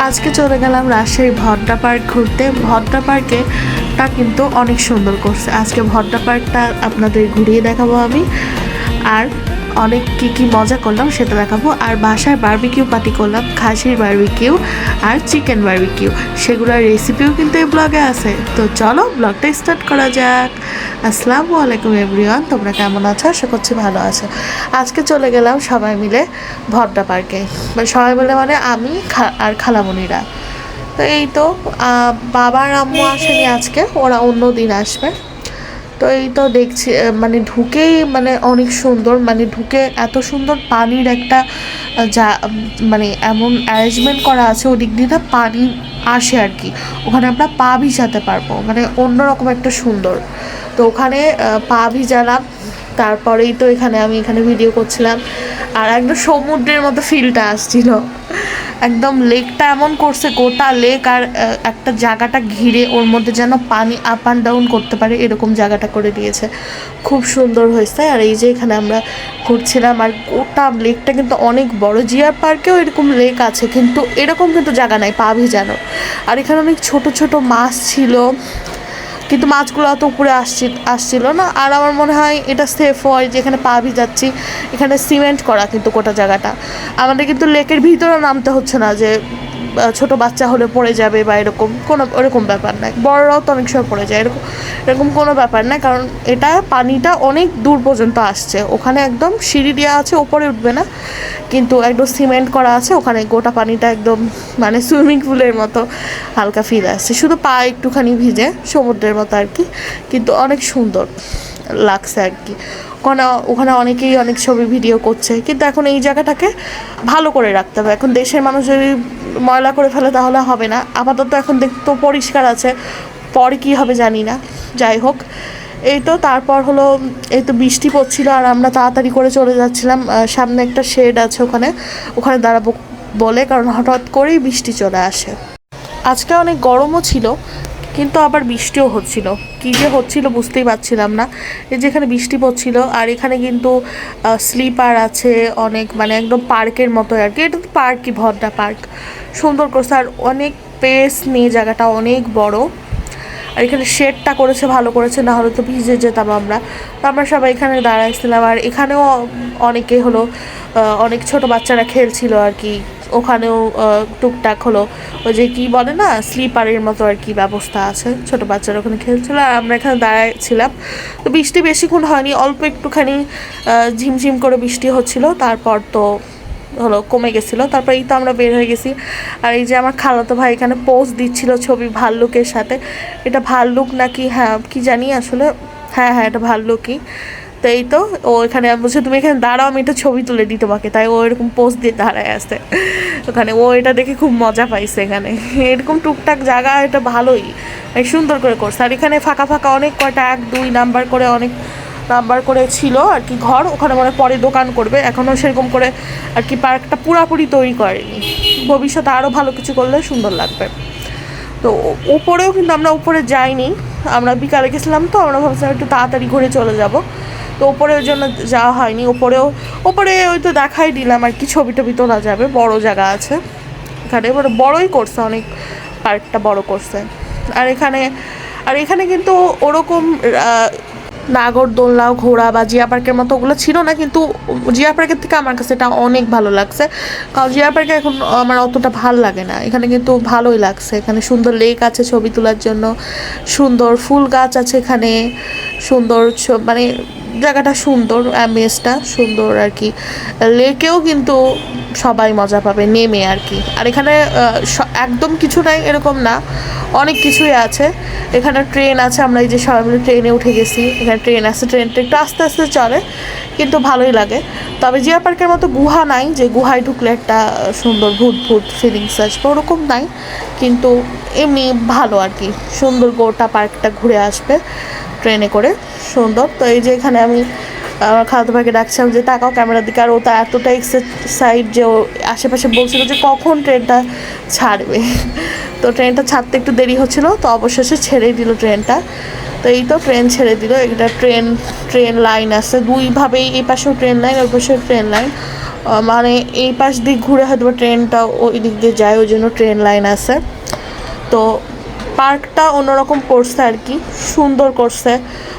আজকে চলে গেলাম রাজশাহী ভদ্রা পার্ক ঘুরতে। ভদ্রা পার্কে তা কিন্তু অনেক সুন্দর করছে। আজকে ভদ্রা পার্কটা আপনাদের ঘুরিয়ে দেখাবো আমি। আর অনেক কী কী মজা করলাম সেটা দেখাবো। আর বাসায় বার্বিকিউ পার্টি করলাম খাসির বারবিকিউ আর চিকেন বার্বিকিউ সেগুলোর রেসিপিও কিন্তু এই ব্লগে আছে। তো চলো ব্লগটা স্টার্ট করা যাক। আসসালামু আলাইকুম এভরিওয়ান তোমরা কেমন আছো? আশা করছি ভালো আছো। আজকে চলে গেলাম সবাই মিলে ভদ্রা পার্কে মানে সবাই মিলে মানে আমি আর খালামণিরা তো এই তো আহ, বাবা আর আম্মু আসেনি আজকে ওরা অন্য দিন আসবে। তো এই তো দেখছি মানে ঢুকেই মানে অনেক সুন্দর মানে ঢুকে এত সুন্দর পানির একটা যা মানে এমন অ্যারেঞ্জমেন্ট করা আছে ওদিক দিয়ে না পানি আসে আর কি। ওখানে আমরা পা ভিজাতে পারব মানে অন্যরকম একটা সুন্দর। তো ওখানে পা ভিজালাম, তারপরেই তো এখানে আমি এখানে ভিডিও করছিলাম, আর একদম সমুদ্রের মতো ফিলটা আসছিল। একদম লেকটা এমন করছে, গোটা লেক আর একটা জায়গাটা ঘিরে ওর মধ্যে যেন পানি আপ অ্যান্ড ডাউন করতে পারে, এরকম জায়গাটা করে দিয়েছে। খুব সুন্দর হয়েছে। আর এই যে এখানে আমরা ঘুরছিলাম, আর গোটা লেকটা কিন্তু অনেক বড়। জিয়ার পার্কেও এরকম লেক আছে, কিন্তু এরকম কিন্তু জায়গা নাই, পা ভিজানো। আর এখানে অনেক ছোট ছোট মাছ ছিল। কিন্তু মাছগুলো অত উপরে আসছি, আসছিল না। আর আমার মনে হয় এটা সেফ হয় যে এখানে পা ভিজাচ্ছি। এখানে সিমেন্ট করা কিন্তু গোটা জায়গাটা। আমাদের কিন্তু লেকের ভিতরে নামতে হচ্ছে না যে ছোট বাচ্চা হলে পড়ে যাবে বা এরকম, কোনো এরকম ব্যাপার নাই। বড়রাও তো অনেক সময় পড়ে যায়, এরকম এরকম কোনো ব্যাপার নাই, কারণ এটা পানিটা অনেক দূর পর্যন্ত আসছে। ওখানে একদম সিঁড়ি দেওয়া আছে, ওপরে উঠবে না, কিন্তু একদম সিমেন্ট করা আছে, ওখানে গোটা পানিটা একদম মানে সুইমিং পুলের মতো হালকা ফিল আসছে। শুধু পা একটুখানি ভিজে সমুদ্রের মতো আর কি, কিন্তু অনেক সুন্দর। লাগছে আর কি। ওখানে ওখানে অনেকেই অনেক ছবি, ভিডিও করছে। কিন্তু এখন এই জায়গাটাকে ভালো করে রাখতে হবে। এখন দেশের মানুষ যদি ময়লা করে ফেলে তাহলে হবে না। আপাতত এখন দেখতে পরিষ্কার আছে। পরে কী হবে জানি না। যাই হোক, এই তো তারপর হলো, এই তো বৃষ্টি পড়ছিল আর আমরা তাড়াতাড়ি করে চলে যাচ্ছিলাম। সামনে একটা শেড আছে ওখানে। ওখানে দাঁড়াবো বলে, কারণ হঠাৎ করেই বৃষ্টি চলে আসে। আজকে অনেক গরমও ছিল কিন্তু আবার বৃষ্টিও হচ্ছিল। কী যে হচ্ছিল বুঝতেই পারছিলাম না। এই যেখানে বৃষ্টি পড়ছিল, আর এখানে কিন্তু স্লিপার আছে অনেক মানে একদম পার্কের মতো আর কি। এটা তো পার্কই, ভদ্রা পার্ক। সুন্দর করছে আর অনেক পেস নিয়ে জায়গাটা অনেক বড়। আর এখানে শেডটা করেছে, ভালো করেছে, না হলে তো ভিজে যেতাম আমরা। তো আমরা সবাই এখানে দাঁড়াইছিলাম, আর এখানেও অনেকে হলো অনেক ছোট বাচ্চারা খেলছিল আর কি। ওখানেও টুকটাক হলো, ওই যে কি বলে না, স্লিপারের মতো আর কি ব্যবস্থা আছে, ছোট বাচ্চারা ওখানে খেলছিল, আর আমরা এখানে দাঁড়াইছিলাম। তো বৃষ্টি বেশিক্ষণ হয়নি, অল্প একটুখানি ঝিমঝিম করে বৃষ্টি হচ্ছিল, তারপর তো হলো কমে গেছিল, তারপর এই তো আমরা বের হয়ে গেছি। আর এই যে আমার খালাতো ভাই এখানে পোজ দিচ্ছিল ছবি ভাল্লুকের সাথে। এটা ভাল্লুক নাকি হ্যাঁ কি জানি আসলে। হ্যাঁ হ্যাঁ এটা ভাল্লুকই। তো এই তো, ও এখানে বলছে, তুমি এখানে দাঁড়াও, আমি একটা ছবি তুলে দিই তোমাকে। তাই ও এরকম পোজ দিয়ে দাঁড়ায় আসতে ওখানে ও এটা দেখে খুব মজা পাইছে এখানে। এরকম টুকটাক জায়গা, এটা ভালোই। সুন্দর করে করছে। আর এখানে ফাঁকা ফাঁকা অনেক কয়টা, এক, দুই, নাম্বার করে অনেক নাম্বার করে ছিল আর কি ঘর, ওখানে মানে পরে দোকান করবে। এখনও সেরকম করে আর কি পার্কটা পুরাপুরি তৈরি করেনি। ভবিষ্যতে আরও ভালো কিছু করলে সুন্দর লাগবে। তো ও- উপরেও কিন্তু আমরা উপরে যাইনি। আমরা বিকালে গেছিলাম তো, আমরা ভাবছিলাম একটু তাড়াতাড়ি ঘুরে চলে যাব। তো ওপরে ওই জন্য যাওয়া হয়নি। ওপরেও, ওপরে ওই তো দেখাই দিলাম আর কি ছবি টবি তোলা যাবে। বড় জায়গা আছে এখানে। এবার বড়ই করছে অনেক, পার্কটা বড় করছে। আর এখানে আর এখানে কিন্তু ওরকম নাগরদোলনা ঘোড়া বা জিয়া পার্কের মতো ওগুলো ছিল না, কিন্তু জিয়া পার্কের থেকে আমার কাছে এটা অনেক ভালো লাগছে। কারণ জিয়া পার্কে এখন আমার অতটা ভালো লাগে না। এখানে কিন্তু ভালোই লাগছে। এখানে সুন্দর লেক আছে ছবি তোলার জন্য, সুন্দর ফুল গাছ আছে এখানে, সুন্দর মানে জায়গাটা সুন্দর অ্যাম্বিয়েন্সটা সুন্দর আর কি। লেকেও কিন্তু সবাই মজা পাবে, নেমে আর কি। আর এখানে একদম কিছু নাই এরকম না, অনেক কিছুই আছে। এখানে ট্রেন আছে, আমরা এই যে সবাই মিলে ট্রেনে উঠে গেছি। এখানে ট্রেন আছে, ট্রেনটা একটু আস্তে আস্তে চলে, কিন্তু ভালোই লাগে। তবে জিয়া পার্কের মতো গুহা নাই, যে গুহায় ঢুকলে একটা সুন্দর ভূত ভূত ফিলিংস আসবে, ওরকম নাই। কিন্তু এমনি ভালো আর কি, সুন্দর গোটা পার্কটা ঘুরে আসবে। ট্রেনে করে, সুন্দর। তো এই যে এখানে আমি, আমার খালাতো ভাইকে ডাকছিলাম যে, তাকাও ক্যামেরার দিকে, আর ও তা এতটা এক্সাইট যে ও আশেপাশে বলছিল যে, কখন ট্রেনটা ছাড়বে। তো ট্রেনটা ছাড়তে একটু দেরি হচ্ছিল, তো অবশেষে ছেড়েই দিল ট্রেনটা। তো এই তো ট্রেন ছেড়ে দিল, এটা ট্রেন ট্রেন লাইন আছে। দুইভাবেই এই পাশেও ট্রেন লাইন, ওই পাশেও ট্রেন লাইন। মানে এই পাশ দিক ঘুরে হয়তো ট্রেনটা ওই দিক দিয়ে যায়, ওই জন্য ট্রেন লাইন আছে। তো পার্কটা অন্যরকম করছে আর কি, সুন্দর করছে।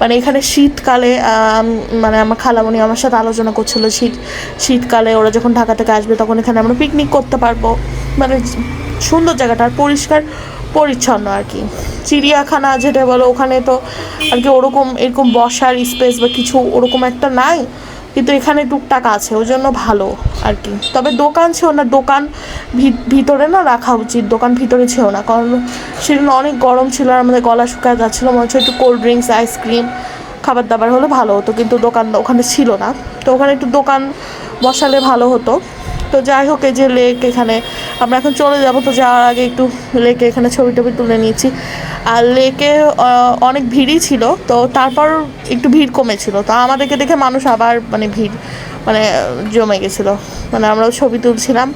মানে এখানে শীতকালে মানে আমার খালামণি আমার সাথে আলোচনা করছিল শীত, শীতকালে ওরা যখন ঢাকা থেকে আসবে তখন এখানে আমরা পিকনিক করতে পারব। মানে সুন্দর জায়গাটা আর পরিষ্কার, পরিচ্ছন্ন আর কি। চিড়িয়াখানা যেটা বলো ওখানে তো আর কি ওরকম এরকম বসার স্পেস বা কিছু ওরকম একটা নাই। কিন্তু এখানে টুকটাক আছে, ওই জন্য ভালো আর কি। তবে দোকান ছিল না, দোকান ভিতরে না রাখা উচিত, দোকান ভিতরে ছিল না। কারণ সেদিন অনেক গরম ছিল আর আমাদের গলা শুকায় যাচ্ছিল, মনে হচ্ছে একটু কোল্ড ড্রিঙ্কস আইসক্রিম খাবার দাবার হলে ভালো হতো, কিন্তু দোকান ওখানে ছিল না। তো ওখানে একটু দোকান বসালে ভালো হতো। তো যাই হোক, এই যে লেক এখানে, আমরা এখন চলে যাব, তো যাওয়ার আগে একটু লেকে এখানে ছবি টবি তুলে নিয়েছি। আর লেকে অনেক ভিড়ই ছিল, তো তারপর একটু ভিড় কমেছিল। তো আমাদেরকে দেখে মানুষ আবার মানে ভিড় মানে জমে গেছিল। মানে আমরাও ছবি তুলছিলাম।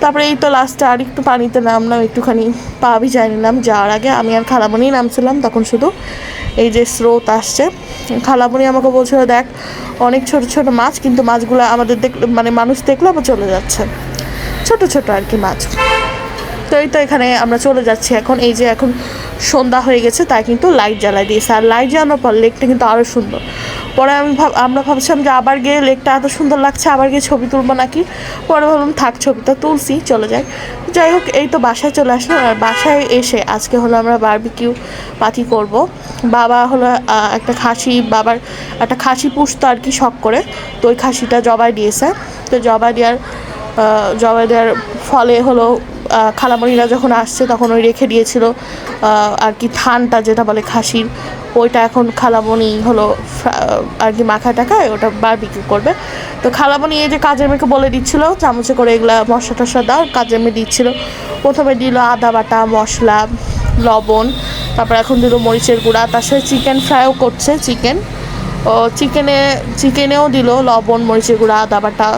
তারপরে এই তো লাস্টে আর একটু পানিতে নামলাম, একটুখানি পা ভিজাই নিলাম। যাওয়ার আগে আমি আর খালামণি নামছিলাম তখন শুধু। এই যে স্রোত আসছে। খালামণি আমাকে বলছিল, দেখ, অনেক ছোট ছোট মাছ, কিন্তু মাছগুলো আমাদের দেখ মানে মানুষ দেখলে আবার চলে যাচ্ছে। ছোট ছোট আর কি মাছ। তো এই তো এখানে আমরা চলে যাচ্ছি এখন। এই যে এখন সন্ধ্যা হয়ে গেছে, তাই কিন্তু লাইট জ্বালাই দিয়েছে। আর লাইট জ্বালানোর পর লেকটা কিন্তু আরও সুন্দর। পরে আমি আমরা ভাবছিলাম যে আবার গিয়ে লেকটা এত সুন্দর লাগছে, আবার গিয়ে ছবি তুলবো নাকি? পরে ভাবলাম, থাক ছবিটা তুলছি, চলে যাই। যাই হোক, এই তো বাসায় চলে আসলাম আর বাসায় এসে আজকে হলো আমরা বারবিকিউ পাতি করব। বাবা হলো একটা খাসি, বাবার একটা খাসি পুষতো আর কি শখ করে। তো ওই খাসিটা জবাই দিয়েছে। তো জবাই দেওয়ার জবাই দেওয়ার ফলে হলো খালামণিরা যখন আসছে তখন ওই রেখে দিয়েছিল আর কি থানটা যেটা বলে খাসির। ওইটা এখন খালামণি হলো আর কি মাখা টাকায় ওটা বারবিকিউ করবে। তো খালামণি এই যে কাজের মেয়েকে বলে দিচ্ছিল চামচে করে এগুলা মশলা টশলা দাও কাজের মেয়ে দিচ্ছিল। প্রথমে দিল আদা বাটা মশলা লবণ তারপর এখন দিল মরিচের গুঁড়া তার সাথে চিকেন ফ্রাইও করছে চিকেন। ও চিকেনে চিকেনেও দিল লবণ মরিচের গুঁড়া আদা বাটা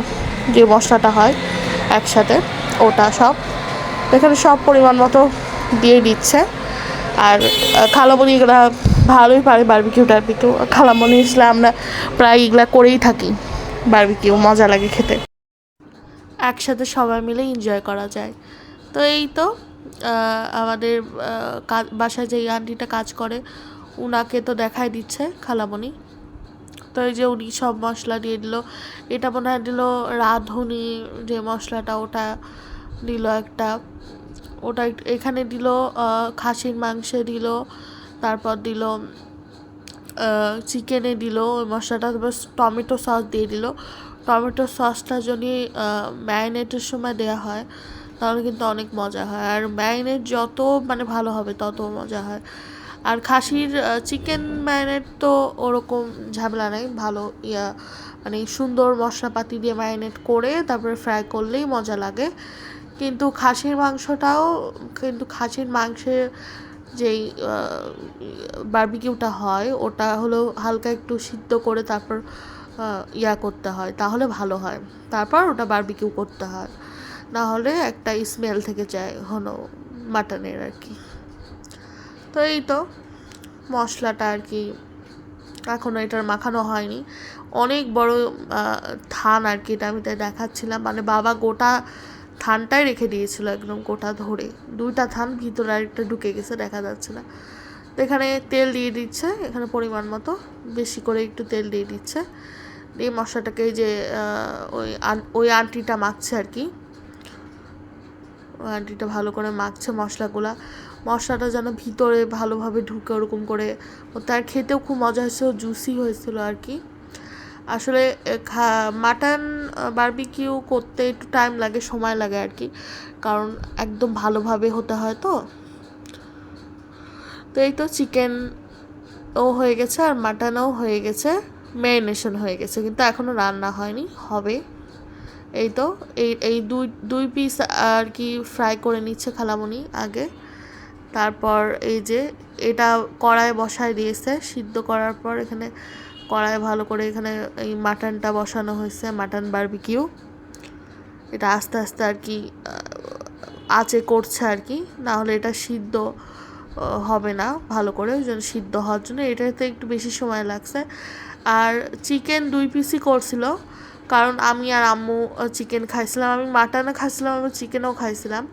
যে মশলাটা হয় একসাথে ওটা সব। এখানে সব পরিমাণ মতো দিয়ে দিচ্ছে। আর আহ, খালামণি এগুলা ভালোই পারে বারবিকিউ টারবিকিউ খালামণি আসলে আমরা প্রায় এগুলা করেই থাকি। বারবিকিউ মজা লাগে খেতে। একসাথে সবাই মিলে এনজয় করা যায়। তো এই তো আমাদের বাসায় যে আন্টিটা কাজ করে, উনাকে তো দেখাই দিচ্ছে খালামণি। তো এই যে উনি সব মশলা দিয়ে দিল। এটা মনে হয় দিল রাঁধুনি যে মশলাটা ওটা দিল একটা। ওটা এখানে দিল খাসির মাংসে দিল তারপর দিল চিকেনে দিল, ওই মশলাটা, তারপর টমেটো সস দিয়ে দিল। টমেটো সসটা যদি ম্যারিনেটের সময় দেওয়া হয়, তাহলে কিন্তু অনেক মজা হয়। আর ম্যারিনেট যত মানে ভালো হবে, তত মজা হয়। আর খাসির চিকেন ম্যারিনেট তো ওরকম ঝামেলা নেই, ভালো ইয়া মানে সুন্দর মশলাপাতি দিয়ে ম্যারিনেট করে, তারপরে ফ্রাই করলেই মজা লাগে। কিন্তু খাসির মাংসটাও, কিন্তু খাসির মাংসের যেই বারবিকিউটা হয়, ওটা হলো হালকা একটু সিদ্ধ করে তারপর ইয়া করতে হয়, তাহলে ভালো হয়। তারপর ওটা বারবিকিউ করতে হয়। না হলে একটা স্মেল থেকে যায়, হলো মাটনের আর কি। তো এই তো, মশলাটা আর কি এখনও এটার মাখানো হয়নি। অনেক বড় থান আর কি এটা আমি তাই দেখাচ্ছিলাম। মানে বাবা গোটা থানটাই রেখে দিয়েছিল একদম গোটা ধরে। দুইটা থান, ভিতরে আরেকটা ঢুকে গেছে, দেখা যাচ্ছে না। তো এখানে তেল দিয়ে দিচ্ছে, এখানে পরিমাণ মতো, বেশি করে একটু তেল দিয়ে দিচ্ছে। দিয়ে মশলাটাকে যে ওই ওই আন্টিটা মাখছে আর কি। ওই আন্টিটা ভালো করে মাখছে মশলাগুলা। মশলাটা যেন ভিতরে ভালোভাবে ঢুকে ওরকম করে তার খেতেও খুব মজা হয়েছিল জুসি হয়েছিল আর কি। আসলে খা, মাটন বারবিকিউ করতে একটু টাইম লাগে, সময় লাগে আর কি। কারণ একদম ভালোভাবে হতে হয় তো। তো এই তো চিকেন ও হয়ে গেছে আর মাটনও হয়ে গেছে। ম্যারিনেশন হয়ে গেছে, কিন্তু এখনও রান্না হয়নি, হবে। এই তো, এই এই দুই দুই পিস আর কি ফ্রাই করে নিচ্ছে খালামণি আগে। তারপর এই যে, এটা কড়ায় বসায় দিয়েছে, সিদ্ধ করার পর এখানে কড়ায় ভালো করে এখানে এই মাটনটা বসানো হয়েছে, মাটন বারবিকিউ। এটা আস্তে আস্তে আর কি আঁচে করছে আর কি না হলে এটা সিদ্ধ হবে না ভালো করে, ওই জন্য সিদ্ধ হওয়ার জন্য। এটাতে একটু বেশি সময় লাগছে। আর চিকেন দুই পিসই করছিল, কারণ আমি আর আম্মু চিকেন খাইছিলাম। আমি মাটনও খাইছিলাম, আমি চিকেনও খাইছিলাম।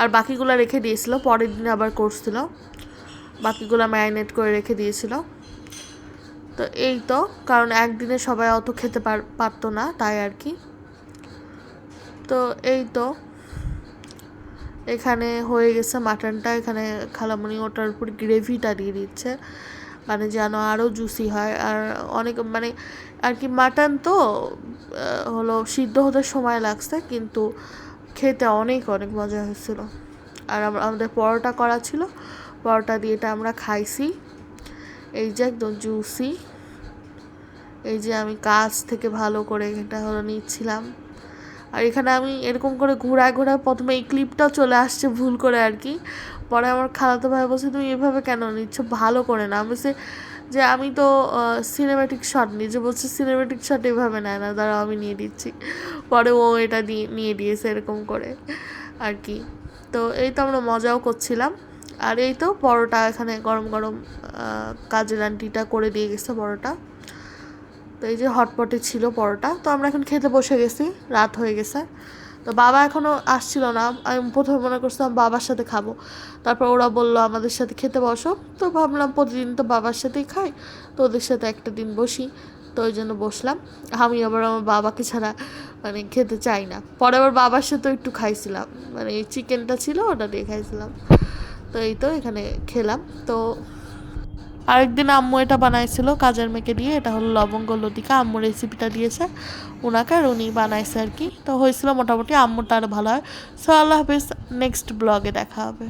আর বাকিগুলো রেখে দিয়েছিল, পরের দিন আবার করছিল। বাকিগুলো ম্যারিনেট করে রেখে দিয়েছিল। তো এই তো, কারণ একদিনে সবাই অত খেতে পার, পারতো না, তাই আর কি। তো এই তো, এখানে হয়ে গেছে মাটনটা, এখানে খালামণি ওটার উপর গ্রেভিটা দিয়ে দিচ্ছে মানে যেন আরও জুসি হয়, আর অনেক মানে আর কি মাটন তো হলো সিদ্ধ হতে সময় লাগছে, কিন্তু খেতে অনেক অনেক মজা হয়েছিল। আর আমাদের পরোটা করা ছিল, পরোটা দিয়ে এটা আমরা খাইছি। এই যে একদম জুসি এই যে আমি কাছ থেকে ভালো করে এটা হলো নিচ্ছিলাম। আর এখানে আমি এরকম করে ঘোরায় ঘোরায় প্রথমে এই ক্লিপটাও চলে আসছে ভুল করে আর কি। পরে আমার খালাতো ভাই বলছে, তুমি এভাবে কেন নিচ্ছ? ভালো করে না। আমি বলছি, যে আমি তো সিনেমেটিক শট নিই যে বলছে সিনেমেটিক শট এভাবে নেয় না, দাঁড়াও আমি নিয়ে দিচ্ছি। পরে ও এটা দিয়ে, নিয়ে দিয়েছে এরকম করে আর কি। তো এই তো আমরা মজাও করছিলাম। আর এই তো পরোটা এখানে গরম গরম কাজের আন্টিটা করে দিয়ে গেছে পরোটা। তো এই যে হটপটে ছিল পরোটা। তো আমরা এখন খেতে বসে গেছি, রাত হয়ে গেছে। তো বাবা এখনও আসছিল না। আমি প্রথমে মনে করছিলাম বাবার সাথে খাব। তারপর ওরা বলল আমাদের সাথে খেতে বসো। তো ভাবলাম প্রতিদিন তো বাবার সাথেই খাই। তো ওদের সাথে একটা দিন বসি। তো ওই জন্য বসলাম। আমি আবার আমার বাবাকে ছাড়া মানে খেতে চাই না। পরে আবার বাবার সাথেও একটু খাইছিলাম। মানে এই চিকেনটা ছিল, ওটা দিয়ে খাইছিলাম। তো এই তো এখানে খেলাম। তো আরেকদিন আম্মু এটা বানাইছিল কাজের মেয়েকে দিয়ে, এটা হলো লবঙ্গ লতিকা। আম্মু রেসিপিটা দিয়েছে ওনাকে আর উনি বানাইছে আর কি। তো হয়েছিল মোটামুটি আম্মুটা আরও ভালো হয়। সো আল্লাহ হাফিজ নেক্সট ব্লগে দেখা হবে।